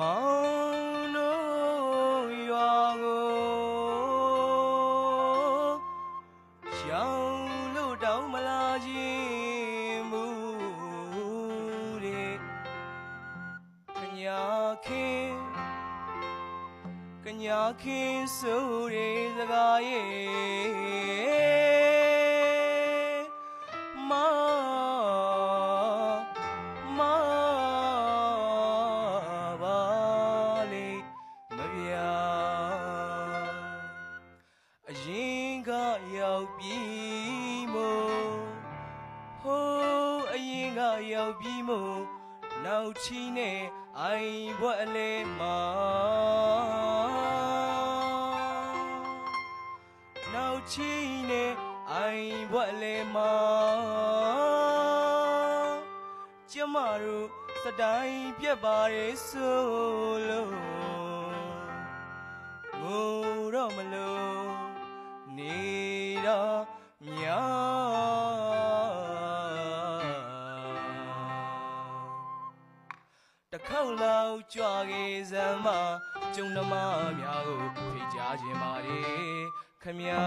မောင်တို့ရွာကိုရှောင်းလို့တောင်းမလာခြင်းမူတဲ့ကညာခင်ကညာခင်ဆိုတဲ့စကားရဲ့မောင် ရောက်ပြီးမို့ဟိုးအရင်ကရောက်ပြီးမို့နောက်ချီနဲ့အိုင်ဘွက်အလဲမှာနောက်ချီနဲ့အိုင်ဘွက်အလဲမှာကျမတို့စတိုင်းပြက်ပါရဲ့ဆိုလို့ငိုတော့မလို့နေတော့ မြောက်တစ်ခေါက်လောက်ကြွားခဲ့စမ်းမကျုံနှမများကိုဖိတ်ကြားခြင်းပါလေခမညာ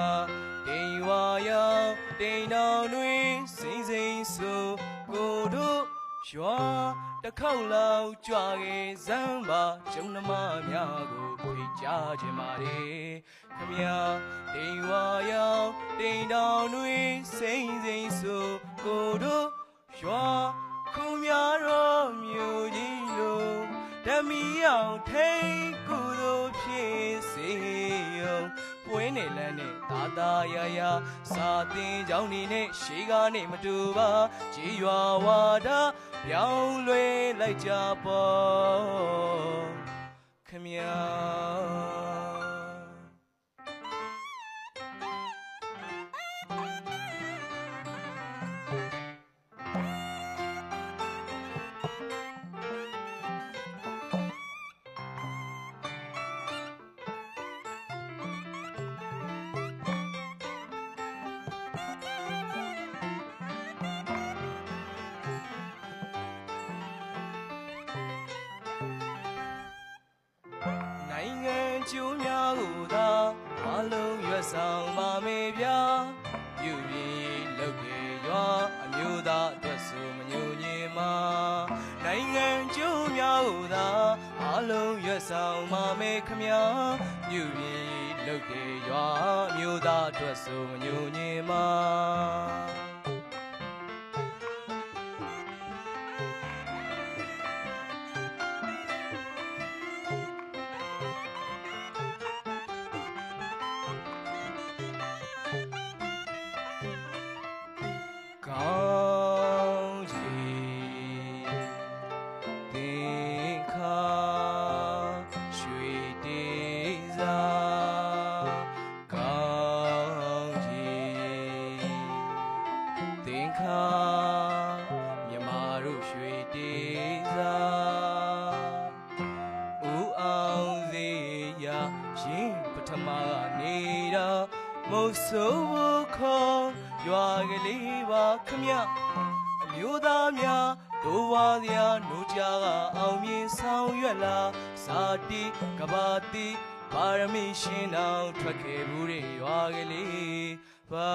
တိမ်ဝါရောက်တိမ်တောင်တွင်စိမ့်စိမ့်ဆိုကိုတို့ ရွာတစ်ခေါက်လောက်ကြွားခဲ့စမ်းပါကျုံနှမများကိုဖိတ်ကြားခြင်းပါလေခမညာတိမ်ဝါရောက်တိမ်တောင်တွင်စိမ့်စိမ့်ဆိုကိုတို့ရွာ သာသာယာယာစာတင်ကြောင်းနေနဲ့ရှေးကနေမတူပါကြေးရွာဝါဒပြောင်းလဲလိုက်ကြပေါ့ခမညာ ဆောင်ပါမေဗျာပြုပြီးလုပ်ပြေရွာအမျိုးသားအတွက်ဆိုမညိုညင်မာနိုင်ငံကျိုးများကိုသာအလုံးရွတ်ဆောင်ပါမေခမညာပြုပြီးလုပ်ပြေရွာအမျိုးသားအတွက်ဆိုမညိုညင်မာ ရင်ပထမကနေတော့မုတ်ဆိုးခေါ်ရွာကလေးပါခမအမျိုးသားများတို့ဝါစရာနှုတ်ကြကအောင်မြင်ဆောင်ရွက်လာစာတိကဘာတိပါရမီရှင်အောင်ထွက်ခဲ့ဘူးတဲ့ရွာကလေးပါ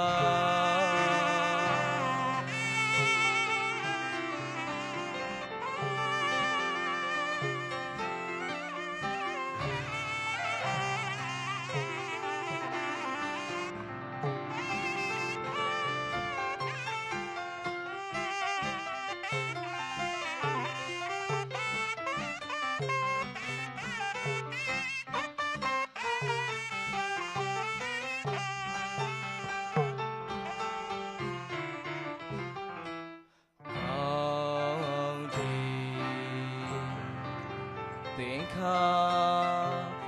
ခါ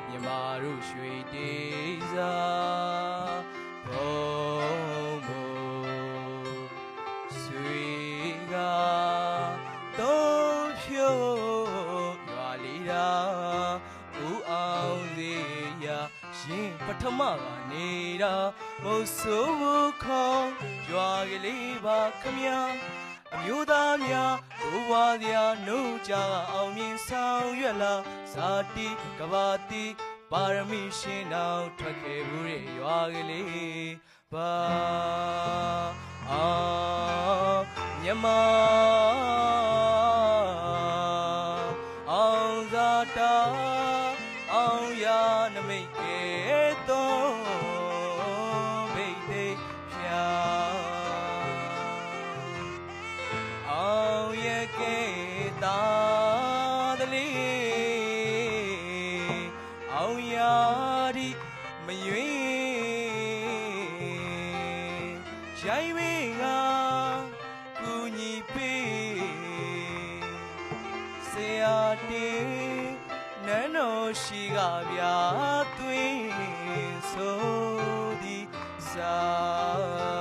မြမတို့ရွှေတေးစားဘုံဘုံဆွေကသုံးဖြိုးရွာလီတာဦးအောင်စေရရင်ပထမကနေတာမဟုတ်ဆိုးခေါ်ရွာကလေးပါခမညာ အမျိုးသားများတို့ဘွားစရာနှုတ်ကြအောင်မြင်ဆောင်ရွက်လာဇာတိကဘာတိပါရမီရှင်တော်ထွက်ခဲ့ဘူးရဲ့ရွာကလေးဘာအာမြမ မရွေရိုင်းဝင်းကကူညီပေးဆရာတင်နန်းတော်ရှိကဗျာသွင်းဆိုသည်စာ။